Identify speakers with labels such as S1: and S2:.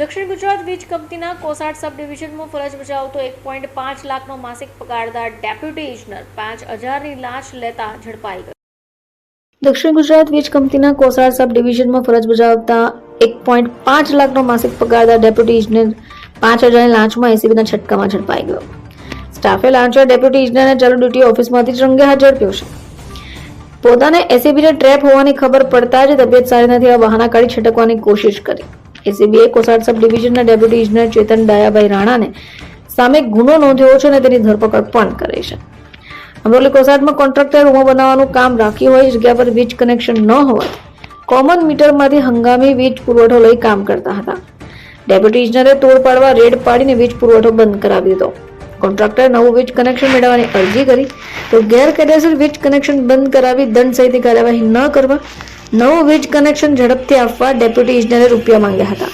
S1: દક્ષિણ ગુજરાત વીજ કંપનીના કોસાટ સબ ડિવિઝનમાં ફરજ બજાવતો એક પોઈન્ટ પાંચ લાખનો માસિક પગારદાર ડેપ્યુટી ઇજનર પાંચ હજારની લાંચ લેતા ઝડપાઈ ગયો. દક્ષિણ ગુજરાત વીજ કંપનીના કોસાટ સબ ડિવિઝનમાં ફરજ બજાવતા એક પોઈન્ટ પાંચ લાખનો માસિક પગારદાર ડેપ્યુટી ઇજનર પાંચ હજારની લાંચમાં એસીબીના છટકામાં ઝડપાઈ ગયો. સ્ટાફે લાંચા ડેપ્યુટી ઇજનરને ચાલુ ડ્યુટી ઓફિસમાંથી જ રંગે હાથ ઝડપ્યો છે. પોતાને એસીબીને ટ્રેપ હોવાની ખબર પડતા જ તબિયત સારી નથી, આ બહાના કાઢી છટકવાની કોશિશ કરી. એસીબીએ કોસાડ સબ ડિવિઝનના ડેપ્યુટી ઇજનેર ચેતન ડાયાભાઈ રાણાને સામે ગુનો નોંધ્યો છે અને તેની ધરપકડ પણ કરી છે. અમરોલી કોસાડમાં કોન્ટ્રાક્ટર રૂમો બનાવવાનું કામ રાખ્યું હોય જગ્યા પર વીજ કનેક્શન ન હોવાથી કોમન મીટરમાંથી હંગામી વીજ પુરવઠો લઈ કામ કરતા હતા. ડેપ્યુટી ઇજનરે તોડ પાડવા રેડ પાડીને વીજ પુરવઠો બંધ કરાવી દીધો. કોન્ટ્રાક્ટર નવું વીજ કનેક્શન મેળવવાની અરજી કરી, તો ગેરકાયદેસર વીજ કનેક્શન બંધ કરાવી દંડ સહિતની કાર્યવાહી ન કરવા નવું વીજ કનેક્શન ઝડપથી આપવા ડેપ્યુટી ઇજનરે રૂપિયા માંગ્યા હતા.